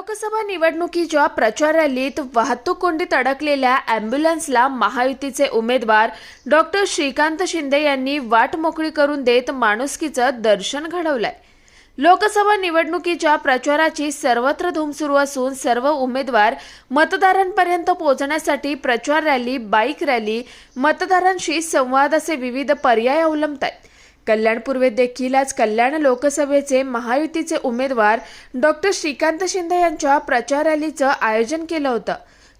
लोकसभा निवडणुकीच्या प्रचार रॅलीत वाहतूक कोंडीत अडकलेल्या अँब्युलन्सला महायुतीचे उमेदवार डॉक्टर श्रीकांत शिंदे यांनी वाट मोकळी करून देत माणुसकीचं दर्शन घडवलंय. लोकसभा निवडणुकीच्या प्रचाराची सर्वत्र धूम सुरू असून सर्व उमेदवार मतदारांपर्यंत पोहोचण्यासाठी प्रचार रॅली बाईक रॅली मतदारांशी संवाद असे विविध पर्याय अवलंबत आहेत कल्याण पूर्वेत देखील आज कल्याण लोकसभेचे महायुतीचे उमेदवार डॉक्टर श्रीकांत शिंदे यांच्या प्रचार रॅलीचं आयोजन केलं होतं.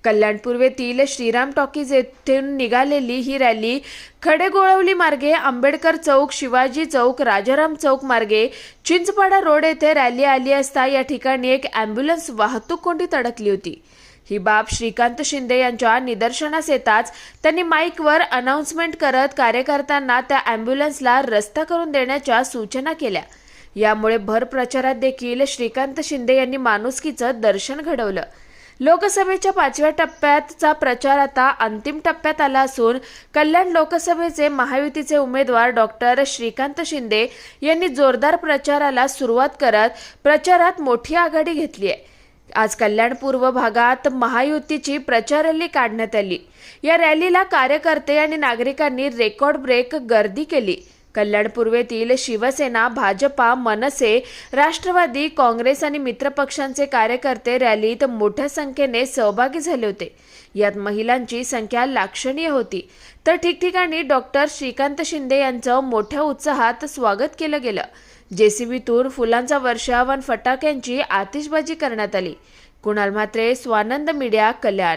कल्याण पूर्वेतील श्रीराम टॉकीज येथून निघालेली ही रॅली खडेगोळवली मार्गे आंबेडकर चौक शिवाजी चौक राजाराम चौक मार्गे चिंचपाडा रोड येथे रॅली आली असता या ठिकाणी एक ॲम्ब्युलन्स वाहतूक कोंडीत अडकली होती. ही बाब श्रीकांत शिंदे यांच्या निदर्शनास येताच त्यांनी माईकवर अनाऊन्समेंट करत कार्यकर्त्यांना त्या अँब्युलन्सला रस्ता करून देण्याच्या सूचना केल्या. यामुळे भर प्रचारात देखील श्रीकांत शिंदे यांनी माणुसकीचं दर्शन घडवलं. लोकसभेच्या पाचव्या टप्प्याचा प्रचार आता अंतिम टप्प्यात आला असून कल्याण लोकसभेचे महायुतीचे उमेदवार डॉक्टर श्रीकांत शिंदे यांनी जोरदार प्रचाराला सुरुवात करत प्रचारात मोठी आघाडी घेतली आहे. आज कल्याण पूर्व भागात महायुतीची प्रचार रॅली काढण्यात आली. या रॅलीला कार्यकर्ते आणि नागरिकांनी रेकॉर्ड ब्रेक गर्दी केली. कल्याण पूर्वेतील शिवसेना भाजपा मनसे राष्ट्रवादी काँग्रेस आणि मित्रपक्षांचे कार्यकर्ते रॅलीत मोठ्या संख्येने सहभागी झाले होते. यात महिलांची संख्या लाक्षणीय होती. तर ठिकठिकाणी डॉक्टर श्रीकांत शिंदे यांचं मोठ्या उत्साहात स्वागत केलं गेलं. जेसीबीतून फुलांचा वर्षाव आणि फटाक्यांची आतिषबाजी करण्यात आली. कुणाल म्हात्रे स्वानंद मीडिया कल्याण.